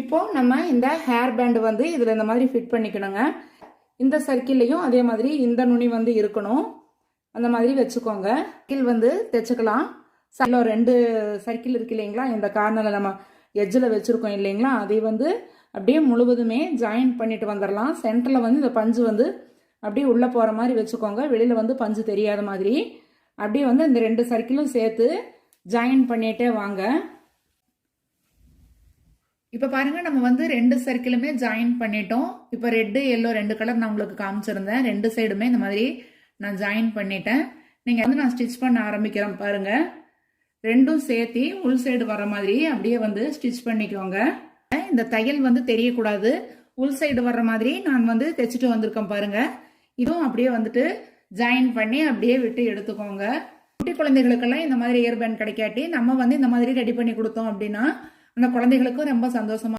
இப்போ நம்ம இந்த ஹேர் பேண்ட் வந்து இதில் இந்த மாதிரி ஃபிட் பண்ணிக்கணுங்க. இந்த சர்க்கிள்லையும் அதே மாதிரி இந்த நுனி வந்து இருக்கணும். அந்த மாதிரி வச்சுக்கோங்க. சர்க்கிள் வந்து தைச்சுக்கலாம். சைடில் ரெண்டு சர்க்கிள் இருக்கு இல்லைங்களா? இந்த கார்னரில் நம்ம எஜ்ஜில் வச்சுருக்கோம் இல்லைங்களா? அதை வந்து அப்படியே முழுவதுமே ஜாயின் பண்ணிட்டு வந்துடலாம் சென்டரில் வந்து இந்த பஞ்சு வந்து அப்படியே உள்ளே போகிற மாதிரி வச்சுக்கோங்க. வெளியில் வந்து பஞ்சு தெரியாத மாதிரி. அப்படியே வந்து இந்த ரெண்டு சர்க்கிளும் சேர்த்து ஜாயின் பண்ணிகிட்டே வாங்க. இப்போ பாருங்கள் நம்ம வந்து ரெண்டு சர்க்கிளுமே ஜாயின் பண்ணிட்டோம். இப்போ ரெட்டு எல்லோ ரெண்டு கலர் நான் உங்களுக்கு காமிச்சிருந்தேன். ரெண்டு சைடுமே இந்த மாதிரி நான் ஜாயின் பண்ணிட்டேன். நீங்கள் வந்து நான் ஸ்டிச் பண்ண ஆரம்பிக்கிறேன் பாருங்கள் ரெண்டும் சேர்த்தி உள் சைடு வர மாதிரி அப்படியே வந்து ஸ்டிச் பண்ணிக்கோங்க. இந்த தையல் வந்து தெரியக்கூடாது. உள் சைடு வர்ற மாதிரி நான் வந்து தைச்சிட்டு வந்திருக்கேன் பாருங்க. இதுவும் அப்படியே வந்துட்டு ஜாயின் பண்ணி அப்படியே விட்டு எடுத்துக்கோங்க. குட்டி குழந்தைகளுக்கெல்லாம் இந்த மாதிரி இயர்பேண்ட் கிடைக்காட்டி நம்ம வந்து இந்த மாதிரி ரெடி பண்ணி கொடுத்தோம் அப்படின்னா அந்த குழந்தைகளுக்கும் ரொம்ப சந்தோஷமா